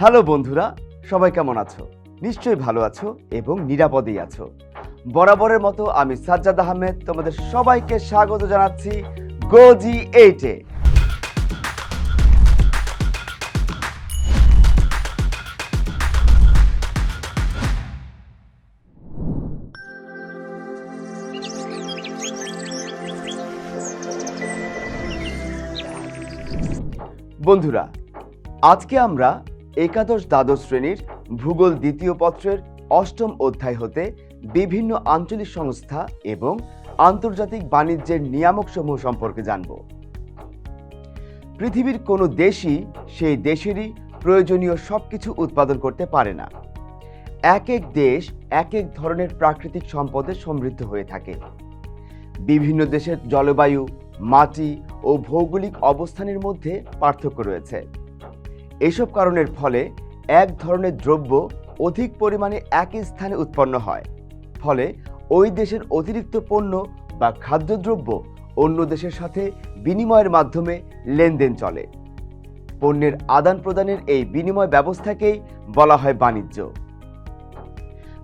Hello বন্ধুরা, সবাই কেমন আছো? নিশ্চয়ই ভালো আছো এবং নিরাপদেই আছো। বরাবরের মতো আমি সাজ্জাদ আহমেদ, তোমাদের সবাইকে স্বাগত জানাচ্ছি গোজি এইটে বন্ধুরা, আজকে আমরা একাদশ দ্বাদশ শ্রেণির ভূগোল দ্বিতীয় পত্রের অষ্টম অধ্যায় হতে বিভিন্ন আঞ্চলিক সংস্থা এবং আন্তর্জাতিক বাণিজ্যের নিয়ামকসমূহ সম্পর্কে জানব। পৃথিবীর কোনো দেশই সেই দেশেরই প্রয়োজনীয় সবকিছু উৎপাদন করতে পারে না। এক এক দেশ এক এক ধরনের প্রাকৃতিক সম্পদে সমৃদ্ধ হয়ে থাকে। বিভিন্ন দেশের জলবায়ু, মাটি ও ভৌগোলিক অবস্থানের মধ্যে পার্থক্য রয়েছে। এসব কারণের ফলে এক ধরনের দ্রব্য অধিক পরিমাণে একই স্থানে উৎপন্ন হয়। ফলে ওই দেশের অতিরিক্ত পণ্য বা খাদ্যদ্রব্য অন্য দেশের সাথে বিনিময়ের মাধ্যমে লেনদেন চলে। পণ্যের আদান প্রদানের এই বিনিময় ব্যবস্থাকেই বলা হয় বাণিজ্য।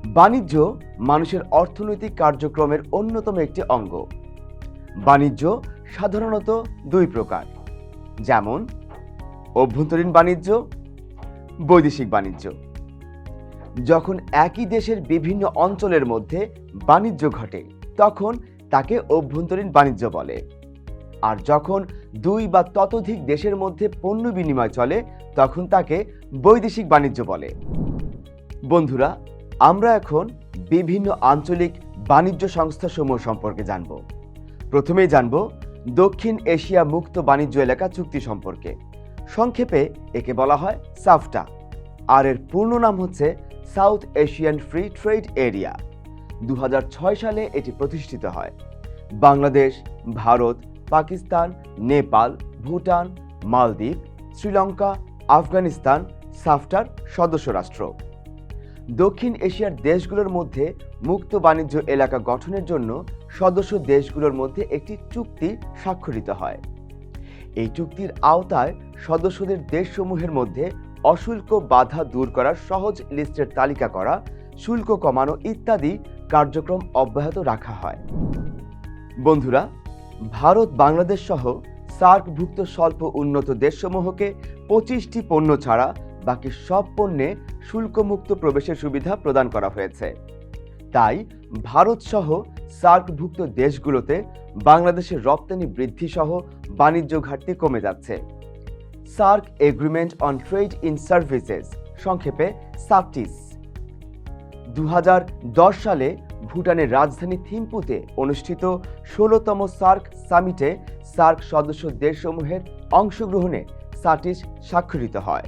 বাণিজ্য মানুষের অর্থনৈতিক কার্যক্রমের অন্যতম একটি অঙ্গ। বাণিজ্য সাধারণত দুই প্রকার। যেমন অভ্যন্তরীণ বাণিজ্য, বৈদেশিক বাণিজ্য। যখন একই দেশের বিভিন্ন অঞ্চলের মধ্যে বাণিজ্য ঘটে, তখন তাকে অভ্যন্তরীণ বাণিজ্য বলে। আর যখন দুই বা ততোধিক দেশের মধ্যে পণ্য বিনিময় চলে, তখন তাকে বৈদেশিক বাণিজ্য বলে। বন্ধুরা, আমরা এখন বিভিন্ন আঞ্চলিক বাণিজ্য সংস্থাসমূহ সম্পর্কে জানব। প্রথমেই জানব দক্ষিণ এশিয়া মুক্ত বাণিজ্য এলাকা চুক্তি সম্পর্কে। সংক্ষেপে একে বলা হয় সাফটা। আর এর পূর্ণ নাম হচ্ছে South Asian free trade area. দু হাজার ছয় সালে এটি প্রতিষ্ঠিত হয়। বাংলাদেশ, ভারত, পাকিস্তান, নেপাল, ভুটান, মালদ্বীপ, শ্রীলঙ্কা, আফগানিস্তান সাফটার সদস্য রাষ্ট্র। দক্ষিণ এশিয়ার দেশগুলোর মধ্যে মুক্ত বাণিজ্য এলাকা গঠনের জন্য সদস্য দেশগুলোর মধ্যে একটি চুক্তি স্বাক্ষরিত হয়। এই চুক্তির আওতায় সদস্যদের দেশসমূহের মধ্যে অশুল্ক বাধা দূর করার সহজ লিস্টের তালিকা করা, শুল্ক কমানো ইত্যাদি কার্যক্রম অব্যাহত রাখা হয়। বন্ধুরা, ভারত, বাংলাদেশ সহ সার্কভুক্ত স্বল্প উন্নত দেশসমূহকে পঁচিশটি পণ্য ছাড়া বাকি সব পণ্যে শুল্কমুক্ত প্রবেশের সুবিধা প্রদান করা হয়েছে। তাই ভারত সহ সার্কভুক্ত দেশগুলোতে বাংলাদেশের রপ্তানি বৃদ্ধি সহ বাণিজ্য ঘাটতি কমে যাচ্ছে। SAARC agreement on trade in services, সংক্ষেপে সার্কটিস দু সালে ভুটানের রাজধানী থিম্পুতে অনুষ্ঠিত ষোলোতম সার্ক সামিটে সার্ক সদস্য দেশসমূহের অংশগ্রহণে সার্টিস স্বাক্ষরিত হয়।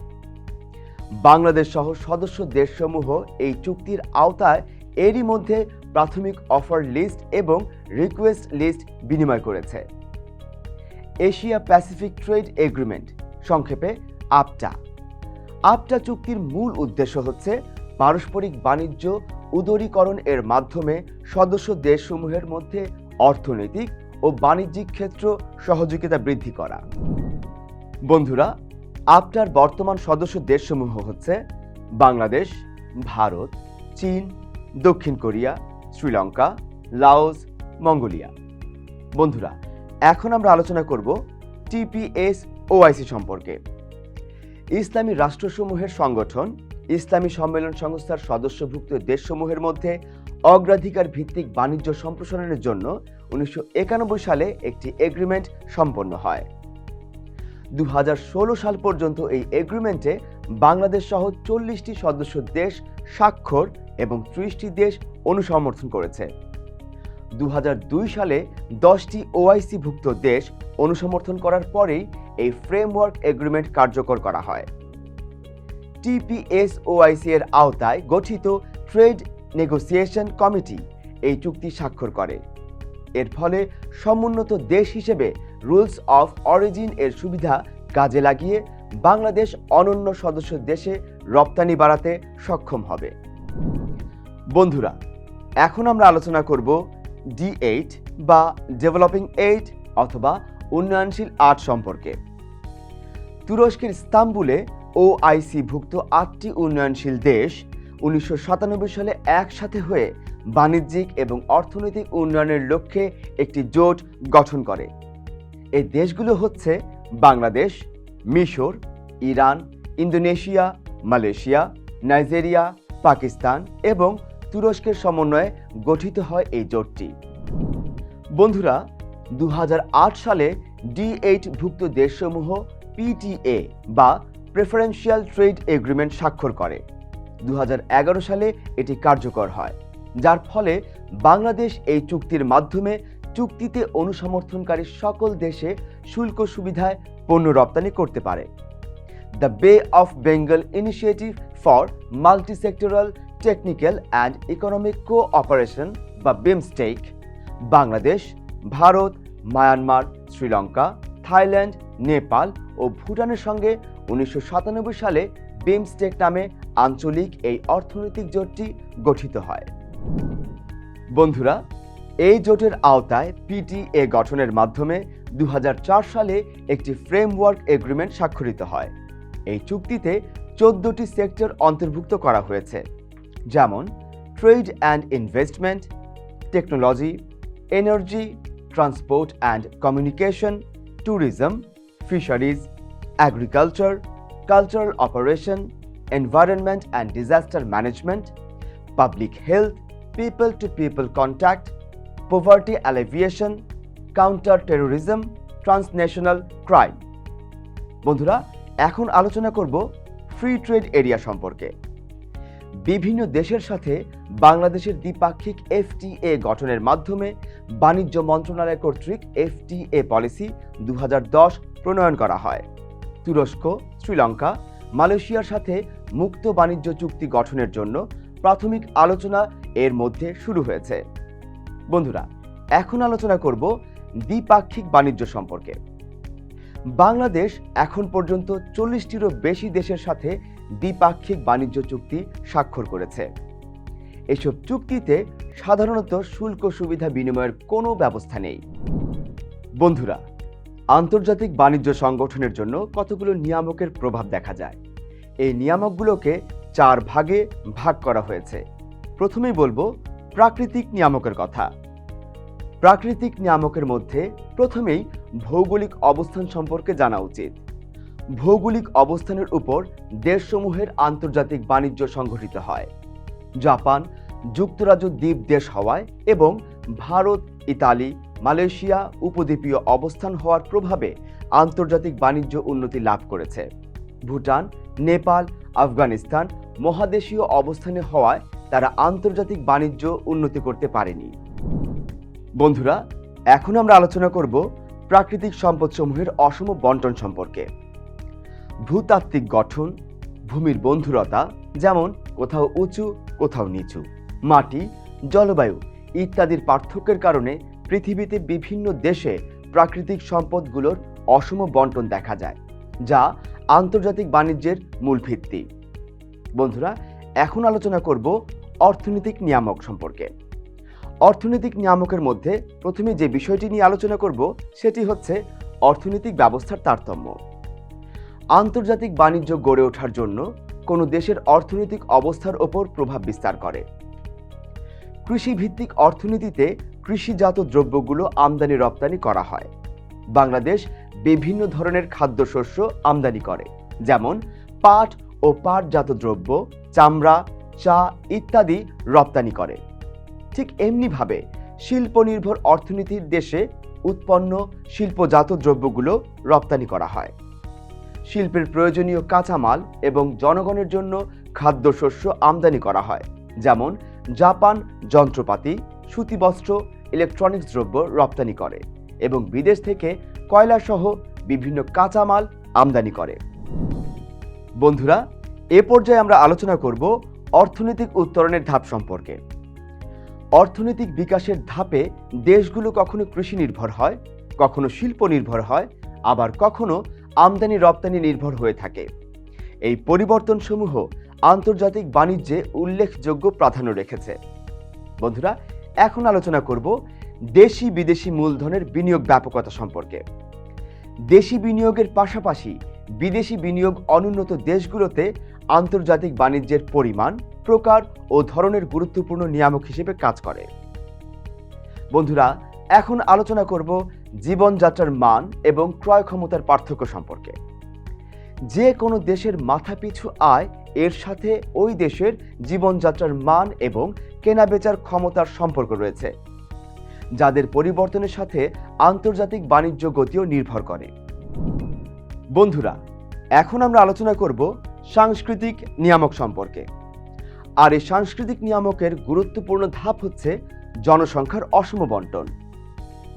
বাংলাদেশ সহ সদস্য দেশসমূহ এই চুক্তির আওতায় এরই মধ্যে প্রাথমিক অফার লিস্ট এবং রিকোয়েস্ট লিস্ট বিনিময় করেছে। এশিয়া প্যাসিফিক ট্রেড এগ্রিমেন্ট সংক্ষেপে আপটা। আপটা চুক্তির মূল উদ্দেশ্য হচ্ছে পারস্পরিক বাণিজ্য উদরীকরণ এর মাধ্যমে সদস্য দেশসমূহের মধ্যে অর্থনৈতিক ও বাণিজ্যিক ক্ষেত্র সহযোগিতা বৃদ্ধি করা। বন্ধুরা, আপটার বর্তমান সদস্য দেশসমূহ হচ্ছে বাংলাদেশ, ভারত, চীন, দক্ষিণ কোরিয়া, শ্রীলঙ্কা, লাওস মঙ্গোলিয়া। বন্ধুরা, এখন আমরা আলোচনা করব টিপিএস ওআইসি সম্পর্কে। ইসলামী রাষ্ট্রসমূহের সংগঠন, ইসলামী সম্মেলন সংস্থার সদস্যভুক্ত দেশসমূহের মধ্যে অগ্রাধিকার ভিত্তিক বাণিজ্য সম্প্রসারণের জন্য উনিশশো একানব্বই সালে একটি এগ্রিমেন্ট সম্পন্ন হয়। দু হাজার ষোলো সাল পর্যন্ত এই এগ্রিমেন্টে বাংলাদেশ সহ চল্লিশটি সদস্য দেশ স্বাক্ষর এবং ত্রিশটি দেশ অনুসমর্থন করেছে। দু হাজার দুই সালে দশটি ওআইসি ভুক্ত দেশ অনুসমর্থন করার পরেই এই ফ্রেমওয়ার্ক এগ্রিমেন্ট কার্যকর করা হয়। টিপিএস ওআইসি এর আওতায় গঠিত ট্রেড নেগোসিয়েশন কমিটি এই চুক্তি স্বাক্ষর করে। এর ফলে সমুন্নত দেশ হিসেবে রুলস অফ অরিজিন এর সুবিধা কাজে লাগিয়ে বাংলাদেশ অনন্য সদস্য দেশে রপ্তানি বাড়াতে সক্ষম হবে। বন্ধুরা, এখন আমরা আলোচনা করব ডি এইট বা ডেভেলপিং এইট অথবা উন্নয়নশীল আট সম্পর্কে। তুরস্কের ইস্তাম্বুলে ওআইসি-ভুক্ত আটটি উন্নয়নশীল দেশ উনিশশো সাতানব্বই সালে একসাথে হয়ে বাণিজ্যিক এবং অর্থনৈতিক উন্নয়নের লক্ষ্যে একটি জোট গঠন করে। এই দেশগুলো হচ্ছে বাংলাদেশ, মিশর, Iran, Indonesia, Malaysia, Nigeria, Pakistan এবং তুরস্কের সমন্বয়ে গঠিত হয় এই জোটটি। বন্ধুরা দু হাজার আট সালে ডি ভুক্ত দেশসমূহ পিটিএ বা প্রেফারেন্সিয়াল ট্রেড এগ্রিমেন্ট স্বাক্ষর করে। দু হাজার এগারো সালে এটি কার্যকর হয়, যার ফলে বাংলাদেশ এই চুক্তির মাধ্যমে চুক্তিতে অনুসমর্থনকারী সকল দেশে শুল্ক সুবিধায় পণ্য রপ্তানি করতে পারে। The bay of Bengal initiative for multisectoral technical and economic cooperation বা BIMSTEC Bangladesh Bharat Myanmar Sri Lanka Thailand Nepal ও ভুটানের সঙ্গে উনিশশো সাতানব্বই সালে বিমস্টেক নামে আঞ্চলিক এই অর্থনৈতিক জোটটি গঠিত হয়। বন্ধুরা, এই জোটের আওতায় পিটিএ গঠনের মাধ্যমে দু হাজার চার সালে একটি ফ্রেমওয়ার্ক এগ্রিমেন্ট স্বাক্ষরিত হয়। এই চুক্তিতে চোদ্দটি সেক্টর অন্তর্ভুক্ত করা হয়েছে। যেমন trade and investment, technology, energy, transport and communication, tourism, fisheries, agriculture, cultural operation, environment and disaster management, public health, people to people contact poverty alleviation counter terrorism, transnational crime. বন্ধুরা, এখন আলোচনা করব ফ্রি ট্রেড এরিয়া সম্পর্কে। বিভিন্ন দেশের সাথে বাংলাদেশের দ্বিপাক্ষিক এফটিএ গঠনের মাধ্যমে বাণিজ্য মন্ত্রণালয় কর্তৃক এফটিএ পলিসি দু হাজার দশ প্রণয়ন করা হয়। তুরস্ক, শ্রীলঙ্কা, মালয়েশিয়ার সাথে মুক্ত বাণিজ্য চুক্তি গঠনের জন্য প্রাথমিক আলোচনা এর মধ্যে শুরু হয়েছে। বন্ধুরা, এখন আলোচনা করব দ্বিপাক্ষিক বাণিজ্য সম্পর্কে। বাংলাদেশ এখন পর্যন্ত চল্লিশটিরও বেশি দেশের সাথে দ্বিপাক্ষিক বাণিজ্য চুক্তি স্বাক্ষর করেছে। এসব চুক্তিতে সাধারণত শুল্ক সুবিধা বিনিময়ের কোনো ব্যবস্থা নেই। বন্ধুরা, আন্তর্জাতিক বাণিজ্য সংগঠনের জন্য কতগুলো নিয়ামকের প্রভাব দেখা যায়? এই নিয়ামকগুলোকে চার ভাগে ভাগ করা হয়েছে। প্রথমেই বলব, প্রাকৃতিক নিয়ামকের কথা। প্রাকৃতিক নিয়ামকের মধ্যে প্রথমেই ভৌগোলিক অবস্থান সম্পর্কে জানা উচিত। ভৌগোলিক অবস্থানের উপর দেশসমূহের আন্তর্জাতিক বাণিজ্য সংঘটিত হয়। জাপান যুক্তরাজ্য দ্বীপ দেশ হওয়ায় এবং ভারত, ইতালি, মালয়েশিয়া উপদ্বীপীয় অবস্থান হওয়ার প্রভাবে আন্তর্জাতিক বাণিজ্য উন্নতি লাভ করেছে। ভুটান, নেপাল, আফগানিস্তান মহাদেশীয় অবস্থানে হওয়ায় তারা আন্তর্জাতিক বাণিজ্য উন্নতি করতে পারেনি। বন্ধুরা, এখন আমরা আলোচনা করব প্রাকৃতিক সম্পদসমূহের অসম বন্টন সম্পর্কে। ভূতাত্ত্বিক গঠন, ভূমির বন্ধুরতা, যেমন কোথাও উঁচু, কোথাও নিচু, মাটি, জলবায়ু ইত্যাদির পার্থক্যের কারণে পৃথিবীতে বিভিন্ন দেশে প্রাকৃতিক সম্পদগুলোর অসম বন্টন দেখা যায়, যা আন্তর্জাতিক বাণিজ্যের মূল ভিত্তি। বন্ধুরা, এখন আলোচনা করব অর্থনৈতিক নিয়ামক সম্পর্কে। অর্থনৈতিক নিয়ামকের মধ্যে প্রথমে যে বিষয়টি নিয়ে আলোচনা করব, সেটি হচ্ছে অর্থনৈতিক ব্যবস্থার তারতম্য। আন্তর্জাতিক বাণিজ্য গড়ে ওঠার জন্য কোনো দেশের অর্থনৈতিক অবস্থার ওপর প্রভাব বিস্তার করে। কৃষিভিত্তিক অর্থনীতিতে কৃষিজাত দ্রব্যগুলো আমদানি রপ্তানি করা হয়। বাংলাদেশ বিভিন্ন ধরনের খাদ্যশস্য আমদানি করে, যেমন পাট ও পাটজাত দ্রব্য, চামড়া, চা ইত্যাদি রপ্তানি করে। ঠিক এমনিভাবে শিল্পনির্ভর অর্থনীতির দেশে উৎপন্ন শিল্পজাত দ্রব্যগুলো রপ্তানি করা হয়। শিল্পের প্রয়োজনীয় কাঁচামাল এবং জনগণের জন্য খাদ্যশস্য আমদানি করা হয়, যেমন জাপান যন্ত্রপাতি সুতিবস্ত্র ইলেকট্রনিক্স দ্রব্য রপ্তানি করে এবং বিদেশ থেকে কয়লাসহ বিভিন্ন কাঁচামাল আমদানি করে। বন্ধুরা, এ পর্যায়ে আমরা আলোচনা করব অর্থনৈতিক উত্তরণের ধাপ সম্পর্কে। অর্থনৈতিক বিকাশের ধাপে দেশগুলো কখনো কৃষি নির্ভর হয়, কখনো শিল্প নির্ভর হয়, আবার কখনো আমদানি রপ্তানি নির্ভর হয়ে থাকে। এই পরিবর্তনসমূহ আন্তর্জাতিক বাণিজ্যে উল্লেখযোগ্য প্রাধান্য রেখেছে। বন্ধুরা, এখন আলোচনা করব দেশি বিদেশি মূলধনের বিনিয়োগ ব্যাপকতা সম্পর্কে। দেশি বিনিয়োগের পাশাপাশি বিদেশি বিনিয়োগ অনুন্নত দেশগুলোতে আন্তর্জাতিক বাণিজ্যের পরিমাণ, প্রকার ও ধরনের গুরুত্বপূর্ণ নিয়ামক হিসেবে কাজ করে। বন্ধুরা, এখন আলোচনা করব জীবনযাত্রার মান এবং ক্রয় ক্ষমতার পার্থক্য সম্পর্কে। যে কোনো দেশের মাথাপিছু আয় এর সাথে ওই দেশের জীবনযাত্রার মান এবং কেনাবেচার ক্ষমতার সম্পর্ক রয়েছে, যাদের পরিবর্তনের সাথে আন্তর্জাতিক বাণিজ্য গতিও নির্ভর করে। বন্ধুরা, এখন আমরা আলোচনা করব সাংস্কৃতিক নিয়ামক সম্পর্কে। আর এই সাংস্কৃতিক নিয়ামকের গুরুত্বপূর্ণ ধাপ হচ্ছে জনসংখ্যার অসম বন্টন।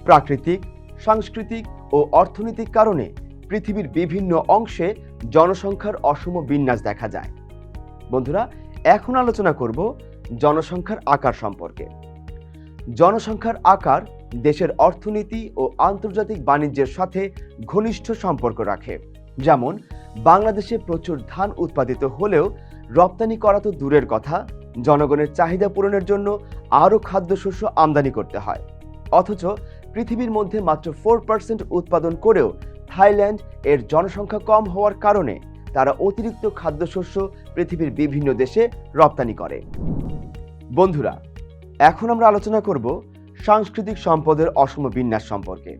প্রাকৃতিক সাংস্কৃতিক ও অর্থনৈতিক কারণে পৃথিবীর বিভিন্ন অংশে জনসংখ্যার অসম বিন্যাস দেখা যায়। বন্ধুরা, এখন আলোচনা করব জনসংখ্যার আকার সম্পর্কে। জনসংখ্যার আকার দেশের অর্থনীতি ও আন্তর্জাতিক বাণিজ্যের সাথে ঘনিষ্ঠ সম্পর্ক রাখে। যেমন, বাংলাদেশে প্রচুর ধান উৎপাদিত হলেও রপ্তানি করা তো দূরের কথা, জনগণের চাহিদা পূরণের জন্য আরও খাদ্যশস্য আমদানি করতে হয়। অথচ পৃথিবীর মধ্যে মাত্র ফোর পার্সেন্ট উৎপাদন করেও থাইল্যান্ড এর জনসংখ্যা কম হওয়ার কারণে তারা অতিরিক্ত খাদ্যশস্য পৃথিবীর বিভিন্ন দেশে রপ্তানি করে। বন্ধুরা, এখন আমরা আলোচনা করব সাংস্কৃতিক সম্পদের অসম বিন্যাস সম্পর্কে।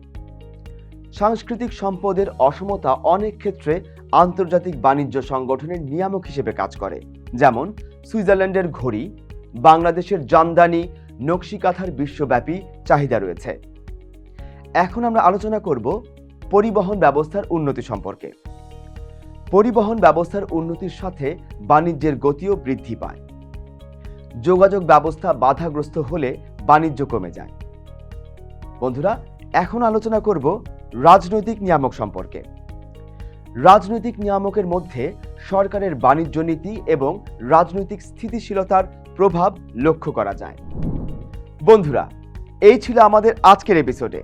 সাংস্কৃতিক সম্পদের অসমতা অনেক ক্ষেত্রে আন্তর্জাতিক বাণিজ্য সংগঠনের নিয়ামক হিসেবে কাজ করে। যেমন, সুইজারল্যান্ডের ঘড়ি, বাংলাদেশের জামদানি, নকশিকাথার বিশ্বব্যাপী চাহিদা রয়েছে। এখন আমরা আলোচনা করব পরিবহন ব্যবস্থার উন্নতি সম্পর্কে। পরিবহন ব্যবস্থার উন্নতির সাথে বাণিজ্যের গতিও বৃদ্ধি পায়। যোগাযোগ ব্যবস্থা বাধাগ্রস্ত হলে বাণিজ্য কমে যায়। বন্ধুরা, এখন আলোচনা করব রাজনৈতিক নিয়ামক সম্পর্কে। রাজনৈতিক নিয়ামকের মধ্যে সরকারের বাণিজ্য নীতি এবং রাজনৈতিক স্থিতিশীলতার প্রভাব লক্ষ্য করা যায়। বন্ধুরা, এই ছিল আমাদের আজকের এপিসোডে।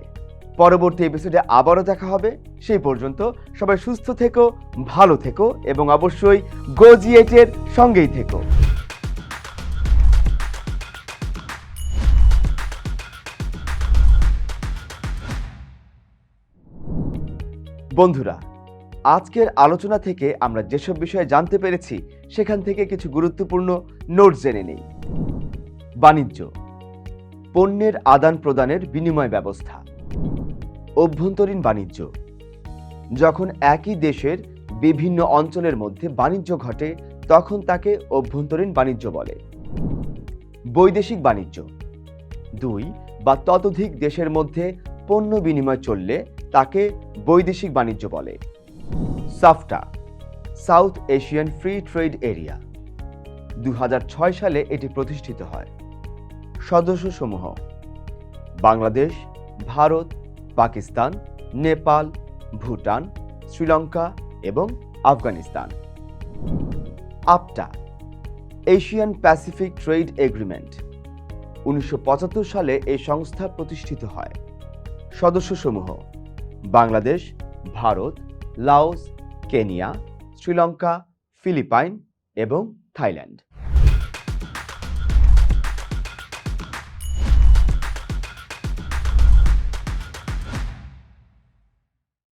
পরবর্তী এপিসোডে আবারও দেখা হবে। সেই পর্যন্ত সবাই সুস্থ থেকো, ভালো থেকো এবং অবশ্যই গোজিয়েটের সঙ্গেই থেকো। বন্ধুরা, আজকের আলোচনা থেকে আমরা যেসব বিষয়ে জানতে পেরেছি, সেখান থেকে কিছু গুরুত্বপূর্ণ নোট জেনে নেই। বাণিজ্য, পণ্যের আদান প্রদানের বিনিময় ব্যবস্থা। অভ্যন্তরীণ বাণিজ্য। যখন একই দেশের বিভিন্ন অঞ্চলের মধ্যে বাণিজ্য ঘটে, তখন তাকে অভ্যন্তরীণ বাণিজ্য বলে। বৈদেশিক বাণিজ্য। দুই বা ততোধিক দেশের মধ্যে পণ্য বিনিময় চললে তাকে বৈদেশিক বাণিজ্য বলে। SAFTA, South Asian free trade area. দু হাজার ছয় সালে এটি প্রতিষ্ঠিত হয়। সদস্যসমূহ, বাংলাদেশ, ভারত পাকিস্তান, নেপাল, ভুটান, শ্রীলঙ্কা এবং আফগানিস্তান। আপটা, এশিয়ান প্যাসিফিক ট্রেড এগ্রিমেন্ট। উনিশশো পঁচাত্তর সালে এই সংস্থা প্রতিষ্ঠিত হয়। সদস্যসমূহ, Bangladesh, Bharat, Laos, Kenya, Sri Lanka, Philippines এবং থাইল্যান্ড।